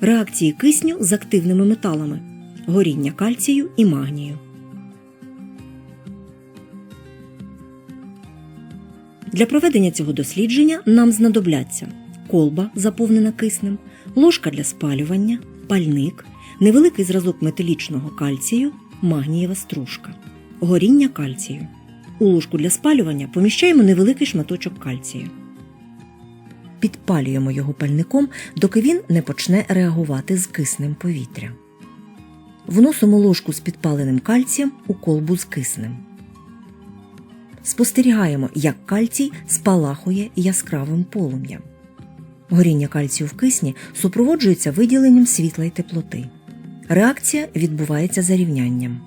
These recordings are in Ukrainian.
реакції кисню з активними металами, горіння кальцію і магнію. Для проведення цього дослідження нам знадобляться колба, заповнена киснем, ложка для спалювання, пальник, невеликий зразок металічного кальцію, магнієва стружка, горіння кальцію. У ложку для спалювання поміщаємо невеликий шматочок кальцію. Підпалюємо його пальником, доки він не почне реагувати з киснем повітря. Вносимо ложку з підпаленим кальцієм у колбу з киснем. Спостерігаємо, як кальцій спалахує яскравим полум'ям. Горіння кальцію в кисні супроводжується виділенням світла й теплоти. Реакція відбувається зарівнянням.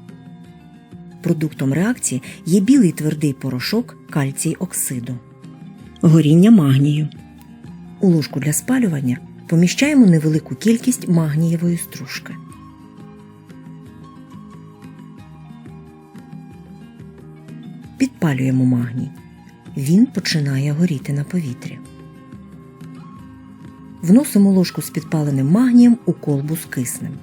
Продуктом реакції є білий твердий порошок кальцій оксиду. Горіння магнію. У ложку для спалювання поміщаємо невелику кількість магнієвої стружки. Підпалюємо магній. Він починає горіти на повітрі. Вносимо ложку з підпаленим магнієм у колбу з киснем.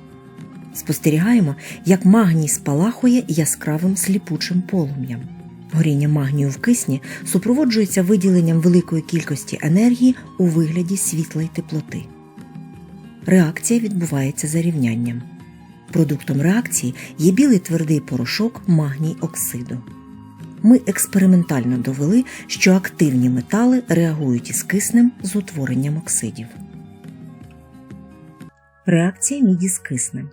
Спостерігаємо, як магній спалахує яскравим сліпучим полум'ям. Горіння магнію в кисні супроводжується виділенням великої кількості енергії у вигляді світла й теплоти. Реакція відбувається зарівнянням. Продуктом реакції є білий твердий порошок магній оксиду. Ми експериментально довели, що активні метали реагують із киснем з утворенням оксидів. Реакція міді з киснем.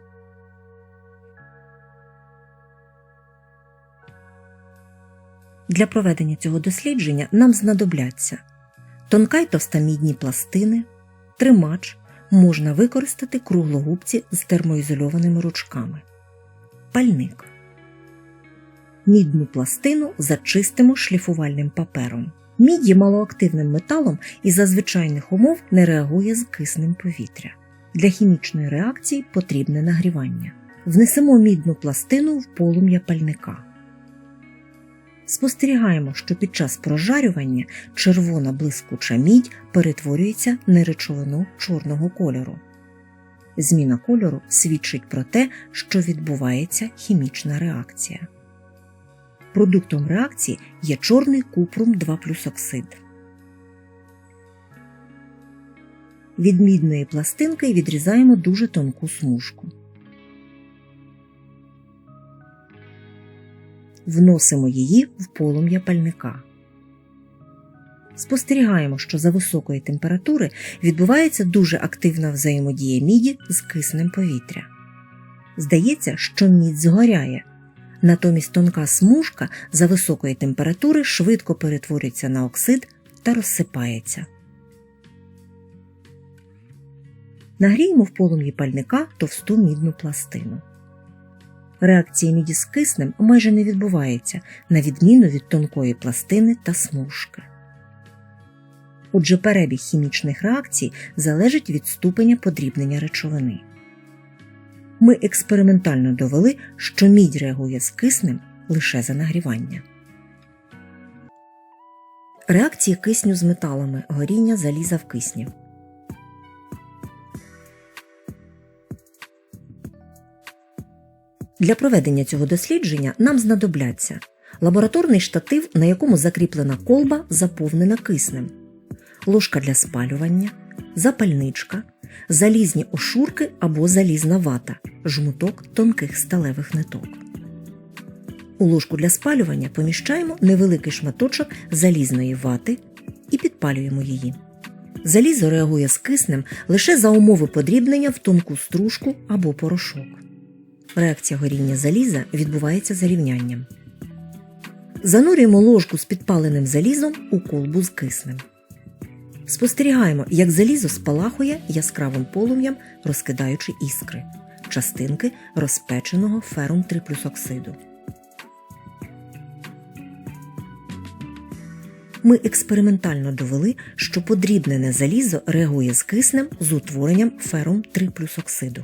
Для проведення цього дослідження нам знадобляться тонка й товста мідні пластини, тримач, можна використати круглогубці з термоізольованими ручками, пальник. Мідну пластину зачистимо шліфувальним папером. Мідь є малоактивним металом і за звичайних умов не реагує з киснем повітря. Для хімічної реакції потрібне нагрівання. Внесемо мідну пластину в полум'я пальника. Спостерігаємо, що під час прожарювання червона блискуча мідь перетворюється на речовину чорного кольору. Зміна кольору свідчить про те, що відбувається хімічна реакція. Продуктом реакції є чорний купрум 2 плюс оксид. Від мідної пластинки відрізаємо дуже тонку смужку. Вносимо її в полум'я пальника. Спостерігаємо, що за високої температури відбувається дуже активна взаємодія міді з киснем повітря. Здається, що мідь згоряє. Натомість тонка смужка за високої температури швидко перетворюється на оксид та розсипається. Нагріємо в полум'ї пальника товсту мідну пластину. Реакція міді з киснем майже не відбувається, на відміну від тонкої пластини та смужки. Отже, перебіг хімічних реакцій залежить від ступеня подрібнення речовини. Ми експериментально довели, що мідь реагує з киснем лише за нагрівання. Реакції кисню з металами горіння заліза в кисні. Для проведення цього дослідження нам знадобляться лабораторний штатив, на якому закріплена колба, заповнена киснем, ложка для спалювання, запальничка, залізні ошурки або залізна вата, жмуток тонких сталевих ниток. У ложку для спалювання поміщаємо невеликий шматочок залізної вати і підпалюємо її. Залізо реагує з киснем лише за умови подрібнення в тонку стружку або порошок. Реакція горіння заліза відбувається зарівнянням. Занурюємо ложку з підпаленим залізом у колбу з киснем. Спостерігаємо, як залізо спалахує яскравим полум'ям, розкидаючи іскри, частинки розпеченого ферум 3 плюс оксиду. Ми експериментально довели, що подрібнене залізо реагує з киснем з утворенням ферум 3 плюс оксиду.